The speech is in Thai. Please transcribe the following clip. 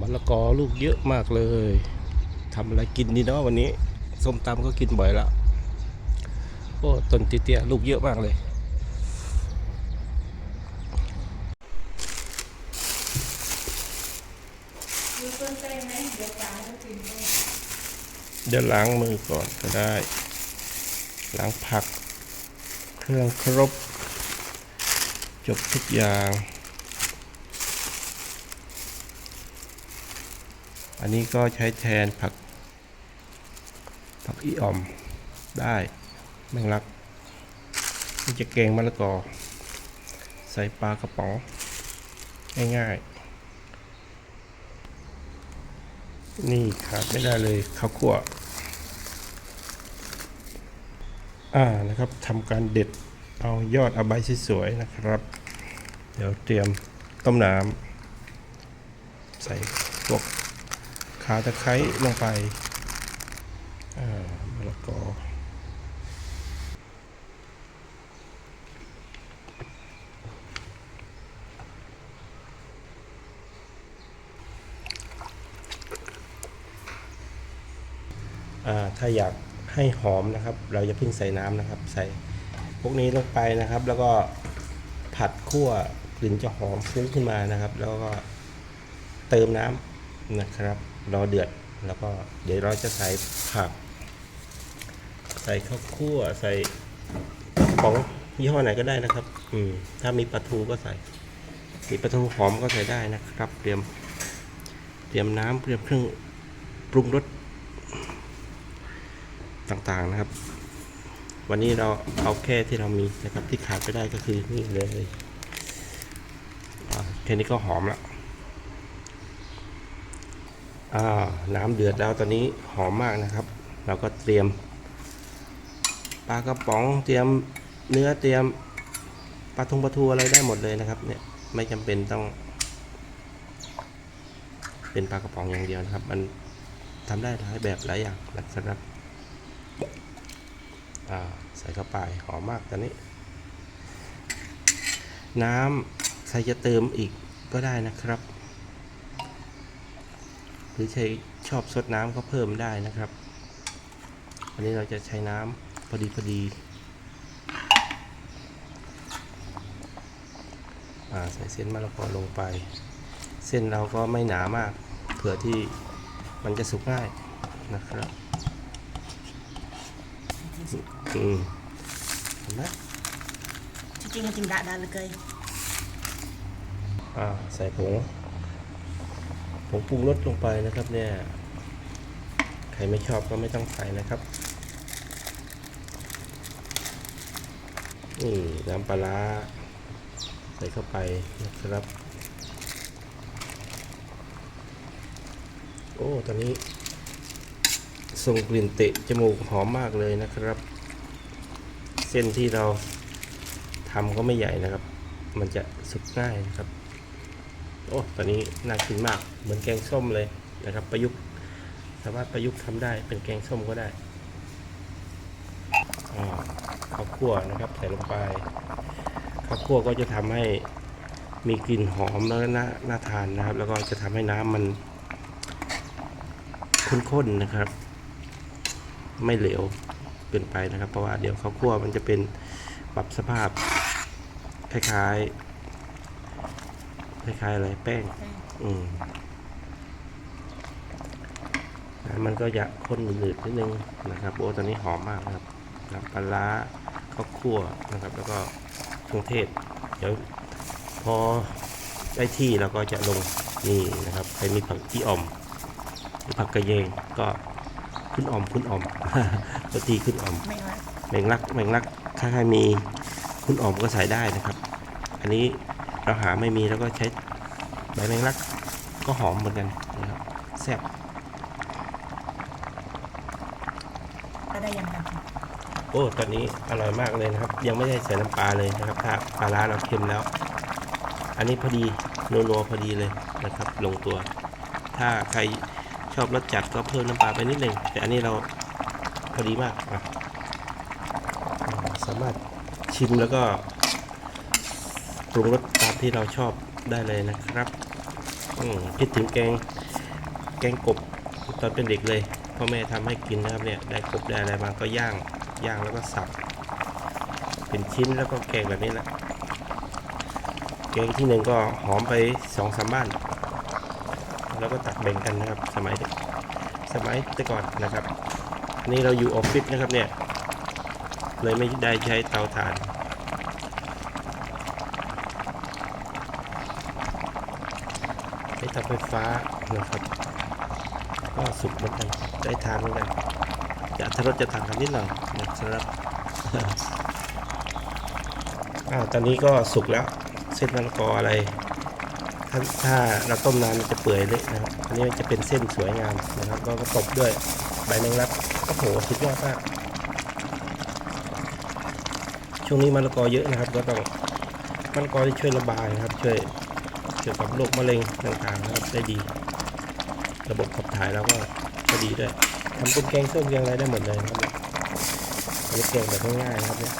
มะละกอลูกเยอะมากเลยทำอะไรกินดีเนาะวันนี้ส้มตำก็กินบ่อยแล้วโอ้ต้นเตี้ยๆลูกเยอะมากเลยเดี๋ยวล้างมือก่อนก็ได้ ล้างผัก เครื่องครบ จบทุกอย่าง อันนี้ก็ใช้แทนผัก ผักอีออมได้แมงลักนี่จะเกงมะละกอ ใส่ปลากระป๋อง ง่ายๆ นี่ขาดไม่ได้เลยข้าวคั่วอ่านะครับทำการเด็ดเอายอดเอาใบสวยๆนะครับ เดี๋ยวเตรียมต้มน้ำใส่พวก ขาตะไคร้ลงไปมะละกออ่าถ้าอยากให้หอมนะครับ เราจะเพิ่งใส่น้ำนะครับ ใส่พวกนี้ลงไปนะครับ แล้วก็ผัดคั่วกลิ่นจะหอมฟุ้งขึ้นมานะครับ แล้วก็เติมน้ำนะครับ รอเดือด แล้วก็เดี๋ยวเราจะใส่ผัก ใส่ข้าวคั่วใส่ของยี่ห้อไหนก็ได้นะครับ อืมถ้ามีปลาทูก็ใส่ มีปลาทูหอมก็ใส่ได้นะครับ เตรียม เตรียมน้ำเตรียมเครื่องปรุงรสต่างๆนะครับ วันนี้เราเอาแค่ที่เรามีนะครับที่ขาดไม่ได้ก็คือนี่เลยแค่นี้ก็หอมแล้ว น้ำเดือดแล้วตอนนี้หอมมากนะครับ เราก็เตรียมปลากระป๋องเตรียมเนื้อเตรียมปลาทงปลาทูอะไรได้หมดเลยนะครับ เนี่ยไม่จำเป็นต้อง เป็นปลากระป๋องอย่างเดียวนะครับ มันทำได้หลายแบบหลายอย่างนะครับใส่เข้าไปหอมมากตอนนี้ น้ำใครจะเติมอีกก็ได้นะครับ รือใช้ชอบซดน้ำก็เพิ่มได้นะครับอันนี้เราจะใช้น้ำพอดีพอดีอ่าใส่เส้นมะละกอลงไป เส้นเราก็ไม่หนามากเผื่อที่มันจะสุกง่ายนะครับอืมเห็นไหมจริงๆจริ ผงปรุงรสลงไปนะครับเนี่ยใครไม่ชอบก็ไม่ต้องใส่นะครับนี่น้ำปลาร้าใส่เข้าไปนะครับ โอ้ตอนนี้ส่งกลิ่นเตะจมูกหอมมากเลยนะครับ เส้นที่เราทำก็ไม่ใหญ่นะครับ มันจะสุกง่ายนะครับ โอ้ตอนนี้น่ากินมากเหมือนแกงส้มเลยนะครับ ประยุกต์สามารถประยุกต์ทำได้เป็นแกงส้มก็ได้ข้าวคั่วนะครับใส่ลงไปข้าวคั่วก็จะทำให้มีกลิ่นหอมแล้วน่าน่าทานนะครับ แล้วก็จะทำให้น้ำมันข้นๆนะครับ ไม่เหลวเกินไปนะครับ เพราะว่าเดี๋ยวข้าวคั่วมันจะเป็นปรับสภาพคล้ายๆ คล้ายๆอะไรแป้ง อืมน้ำมันก็จะข้นหนืดๆนิดนึงนะครับ โอ้ตอนนี้หอมมากนะครับน้ำปลาร้าข้าวคั่วนะครับ แล้วก็เครื่องเทศ เดี๋ยวพอได้ที่เราก็จะลงนี่นะครับ ใครมีผักอีอ่อมหรือผักกระเยงก็ขึ้นอ่อมขึ้นอ่อมตัวทีขึ้นอ่อมไม่ว่าแมงลักแมงลักถ้าใครมีคุณอ่อมก็ใส่ได้นะครับ อันนี้ เราหาไม่มีแล้วก็ใช้ใบแมงลักก็หอมเหมือนกันนะครับแซ่บก็ได้ยังครับโอ้ตอนนี้อร่อยมากเลยนะครับ ยังไม่ได้ใส่น้ำปลาเลยนะครับถ้าปลาร้าเราเค็มแล้ว อันนี้พอดีนัวๆพอดีเลยนะครับ ลงตัว ถ้าใครชอบรสจัดก็เพิ่มน้ำปลาไปนิดหนึ่งแต่อันนี้เราพอดีมากอะอ่าสามารถชิมแล้วก็ป รุงรสตามที่เราชอบได้เลยนะครับคิดถึงแกงแกงกบตอนเป็นเด็กเลยพ่อแม่ทำให้กินนะครับเนี่ยได้กบได้อะไรมาก็ย่างย่างแล้วก็สับเป็นชิ้นแล้วก็แกงแบบนี้แหละแกงที่หนึ่งก็หอมไปสองสามบ้าน แล้วก็ตักแบ่งกันนะครับสมัยสมัยแต่ก่อนนะครับ นี่เราอยู่ออฟฟิศนะครับเนี่ยเลยไม่ได้ใช้เตาถ่าน ใช้เตาไฟฟ้านะครับก็สุกเหมือนกันได้ทานเหมือนกันจะทรสจะต่างกันนิดหน่อยนะครับอ้าวตอนนี้ก็สุกแล้วเส้นมะละกออะไรถ้าถ้าเราต้มนานมันจะเปื่อยเละนะครับอันนี้จะเป็นเส้นสวยงามนะครับก็ตบด้วยใบแมงลักโอ้โหสุดยอดมากช่วงนี้มะละกอเยอะนะครับ ก็ต้องมะละกอที่ช่วยระบายนะครับ ช่วย เกี่ยวกับโรคมะเร็งต่างๆนะครับได้ดี ระบบขับถ่ายเราก็ก็ดีด้วยทำเป็นแกงส้มแกงอะไรได้หมดเลยนะครับเนี่ยแกงแบบง่ายๆนะครับเนี่ย